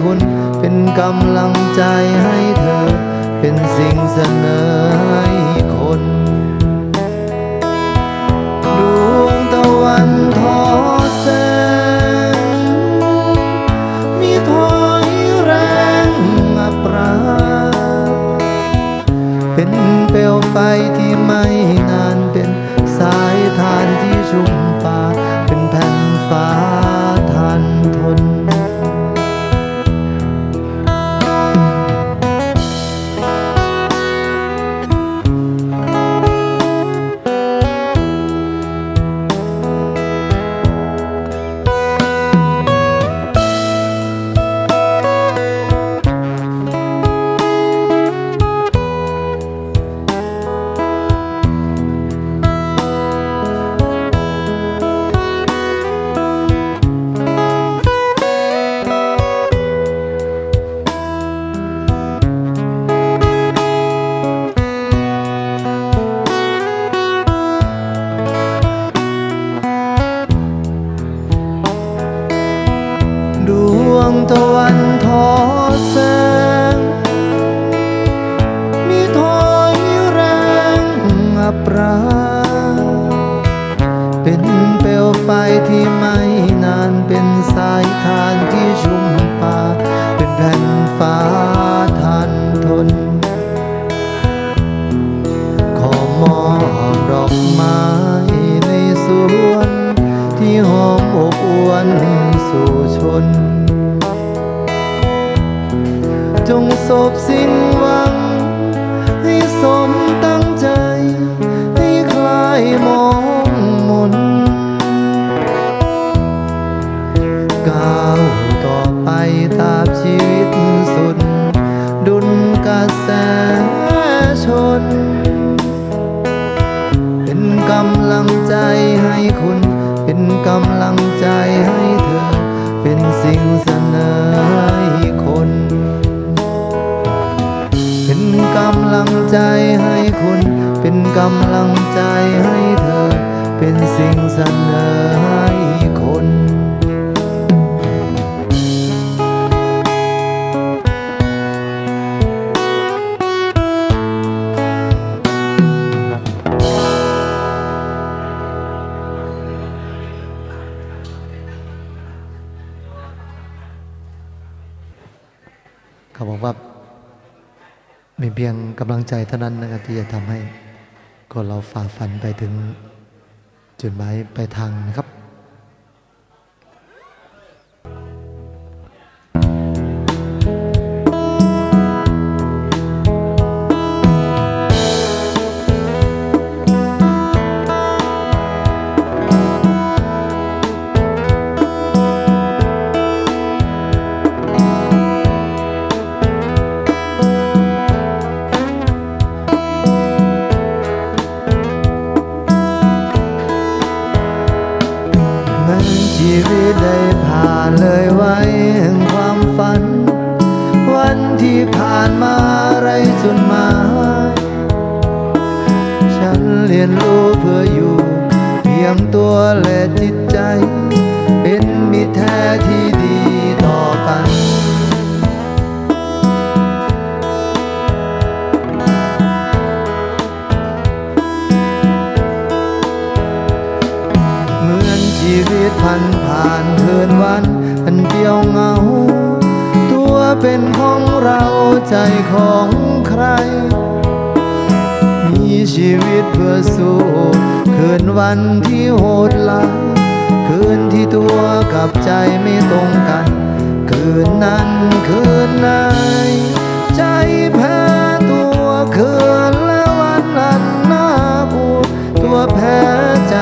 คุณ เป็นกำลังใจให้เธอ เป็นสิ่งเสนอให้คนดวงตะวันทอแสงมีถอยแรงอัปรา เป็นเปลวไฟที่ไม่ บสิ้นหวัง ให้สมตั้งใจ ให้คลายมองมนก้าวต่อไปตามชีวิตสุด ดุลกระแสชน เป็นกำลังใจให้คุณ เป็นกำลังใจให้เธอ เป็นสิ่งเสนอำลังใจให้คุณ เป็นกำลังใจให้เธอ เป็นสิ่งเสนอให้คนขาบอกว่า มีเพียงกำลังใจเท่านั้นนะครับที่จะทำให้คนเราฝ่าฟันไปถึงจุดหมายปลายทางนะครับ ชีวิตได้ผ่านเลยไว้แห่งความฝัน วันที่ผ่านมาไรจนมาฉันเรียนรู้เพื่ออยู่ เพียงตัวและจิตใจ เป็นมิตรแท้ที่ พันผ่านคืนวัน อันเดียวเหงา ตัวเป็นของเราใจของใคร มีชีวิตเพื่อสู้คืนวันที่โหดร้ายคืนที่ตัวกับใจไม่ตรงกัน คืนนั้นคืนไหนใจแพ้ตัวคืนและวันนั้นน่ากลัวตัวแพ้ใจ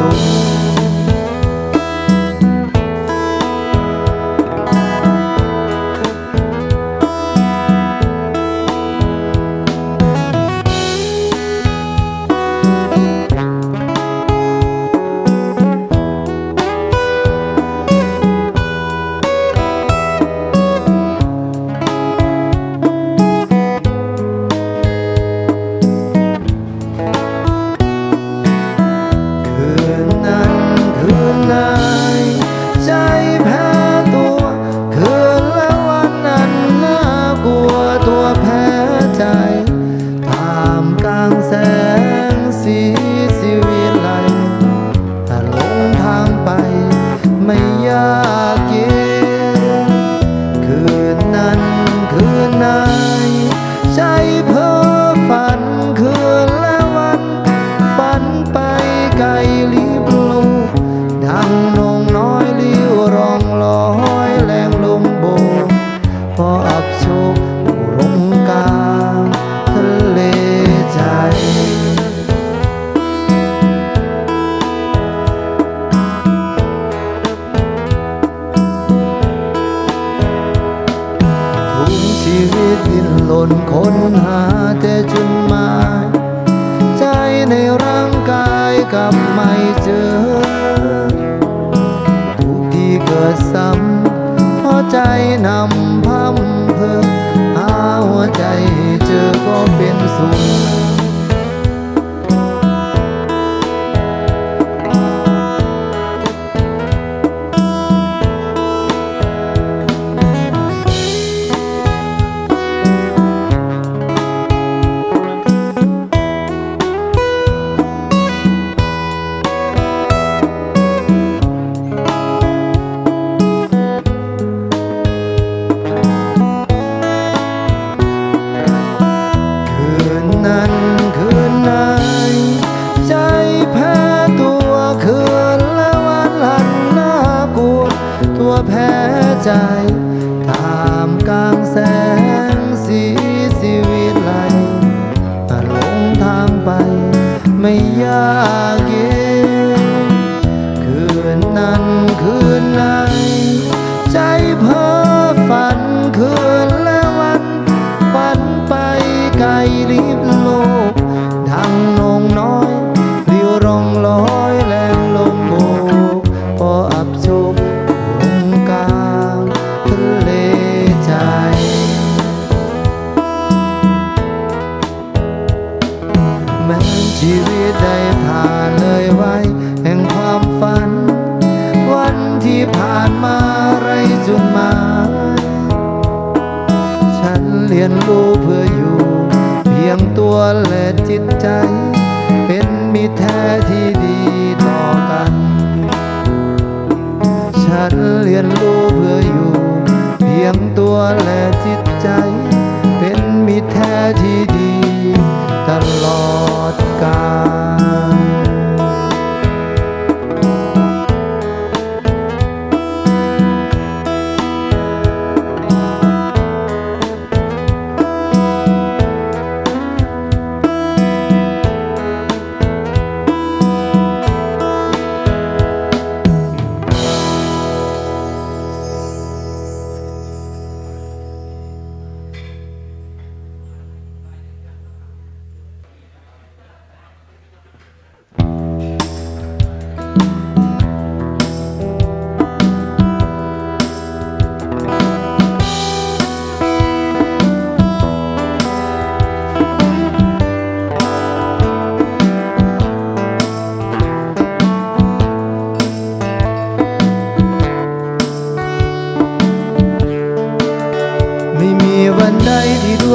음 terra. ชีวิตดินหล่นค้นหาแต่จุดหมาย ใจในร่างกายกลับไม่เจอ ทุกที่เกิดซ้ำเพราะใจนำพัมเพอหาหัวใจเจอก็เป็นสุข จิตใจ เป็นมิตรแท้ที่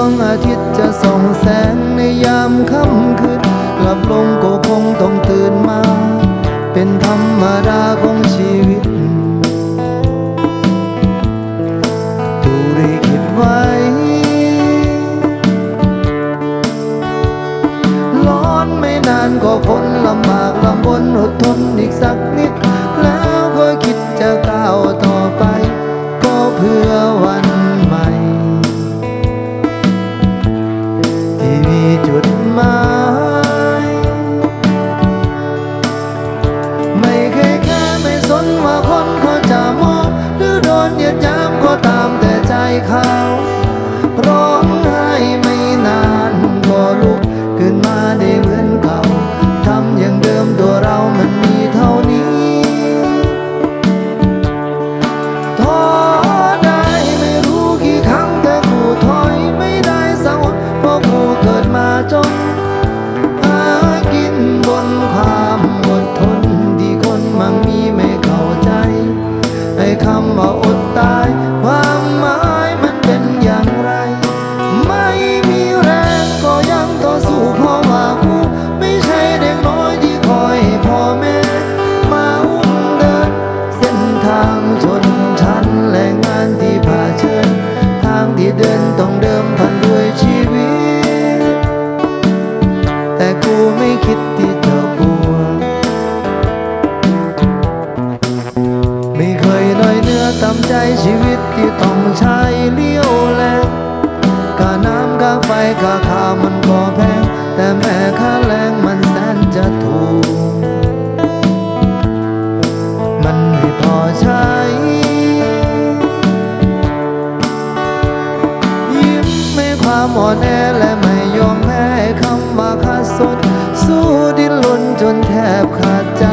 วงอาทิตย์จะส่องแสงในยามค่ำคืนกลับลงก็คงต้องตื่นมา เป็นธรรมดาของชีวิตถูกได้คิดไว้ ร้อนไม่นานก็ฝนลำบากลำบนอดทนอีกสักนิดามใจชีวิตที่ต้องใช้เลี้ยวแลกค่าน้ำค่าไฟค่าข้ามันก็แพง แต่แม่ค่าแรงมันแสนจะถูก มันไม่พอใช้ยิ้มไม่ความอ่อนแอและไม่ยอมแพ้คำว่าค่าสุดสู้ดิ้นรนจนแทบขาดใจ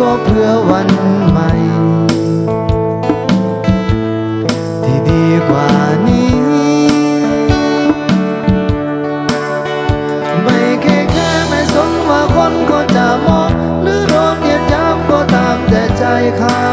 ก็เพื่อวัน call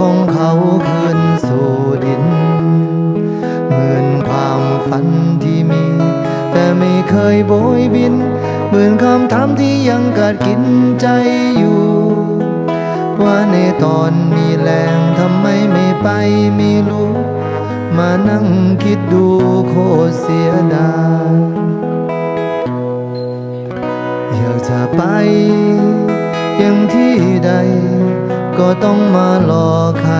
ของเขาคืนสู่ดิน เหมือนความฝันที่มี แต่ไม่เคยโบยบิน เหมือนคำถามที่ยังกัดกินใจอยู่ ว่าในตอนมีแรงทำไมไม่ไปไม่รู้ มานั่งคิดดูโคตรเสียดายอยากจะไปยังที่ใด ก็ต้องมารอใคร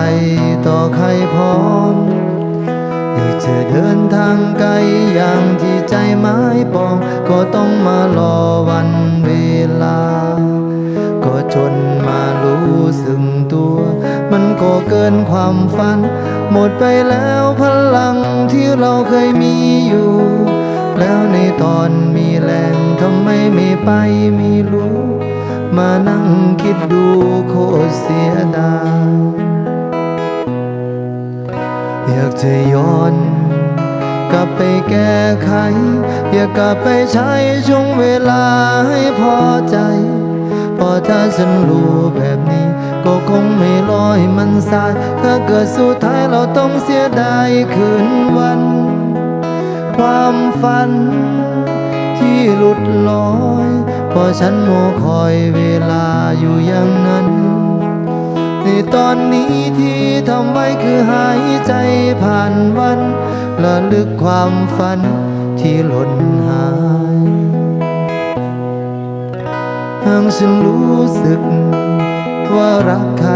ต่อใครพร้อมอยากจะเดินทางไกลอย่างที่ใจหมายปอง ก็ต้องมารอวันเวลา ก็จนมารู้สึกตัว มันก็เกินความฝัน หมดไปแล้วพลังที่เราเคยมีอยู่ แล้วในตอนมีแรงทำไมไม่ไปไม่รู้ มานั่งคิดดูโคตรเสียดายอยากจะย้อน กลับไปแก้ไข อยากกลับไปใช้ช่วงเวลาให้พอใจเพอถ้าฉันรู้แบบนี้ ก็คงไม่รอให้มันสาย ถ้าเกิดสุดท้ายเราต้องเสียดายคืนวัน ความฝันที่หลุดลอย พอฉันโมคอยเวลาอยู่อย่างนั้น ในตอนนี้ที่ทำไว้คือหายใจผ่านวันระลึกความฝันที่หล่นหายหากฉันรู้สึก ว่ารักใคร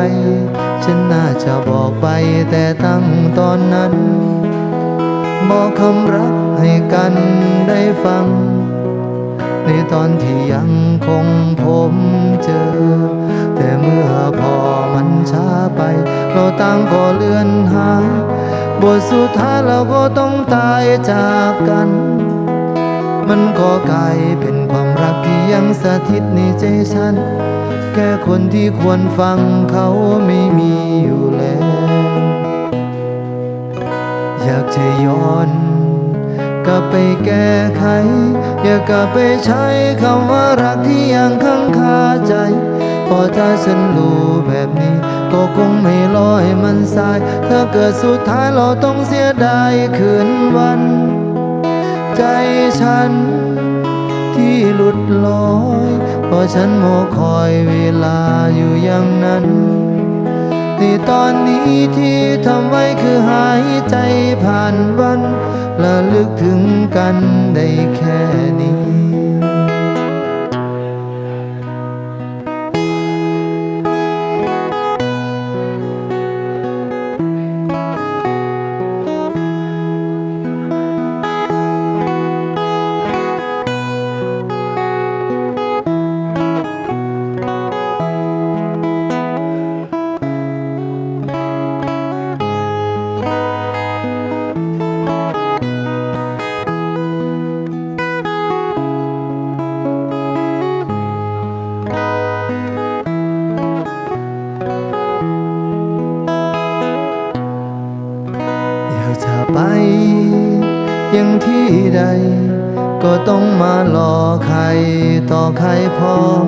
ฉันน่าจะบอกไปแต่ตั้งตอนนั้น บอกคำรักให้กันได้ฟัง ในตอนที่ยังคงผมเจอ แต่เมื่อพอมันช้าไป เราต่างก็เลื่อนหายบทสุดท้ายเราก็ต้องตายจากกัน มันก็กลายเป็นความรักที่ยังสถิตในใจฉัน แค่คนที่ควรฟังเขาไม่มีอยู่แล้ว อยากจะย้อน กลับไปแก้ไข อยากกลับไปใช้คำว่ารักที่ยังค้างคาใจ พอถ้าฉันรู้แบบนี้ ก็คงไม่รอให้มันสาย ถ้าเกิดสุดท้ายเราต้องเสียดายคืนวัน ใจฉันที่หลุดลอยเพราะฉันโมคอยเวลาอยู่อย่างนั้นในตอนนี้ที่ทำไว้คือหายใจผ่านวัน ระลึกถึงกันได้แค่นี้ ก็ต้องมารอใครต่อใครพร้อม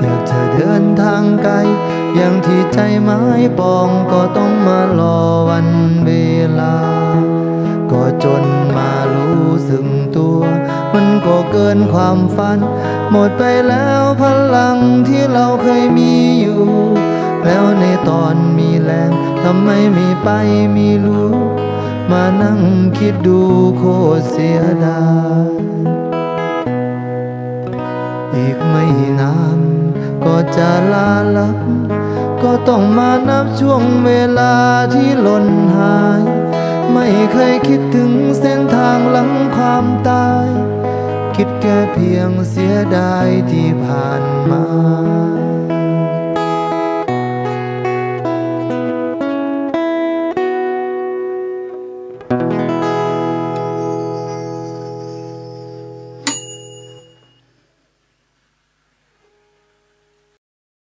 อยากจะเดินทางไกล อย่างที่ใจหมายปองก็ต้องมารอวันเวลา ก็จนมารู้สึกตัว มันก็เกินความฝัน หมดไปแล้วพลังที่เราเคยมีอยู่ แล้วในตอนมีแรงทำไมไม่ไปไม่รู้ มานั่งคิดดูโคตรเสียดายอีกไม่นานก็จะลาลับ ก็ต้องมานับช่วงเวลาที่หล่นหาย ไม่เคยคิดถึงเส้นทางหลังความตาย คิดแค่เพียงเสียดายที่ผ่านมา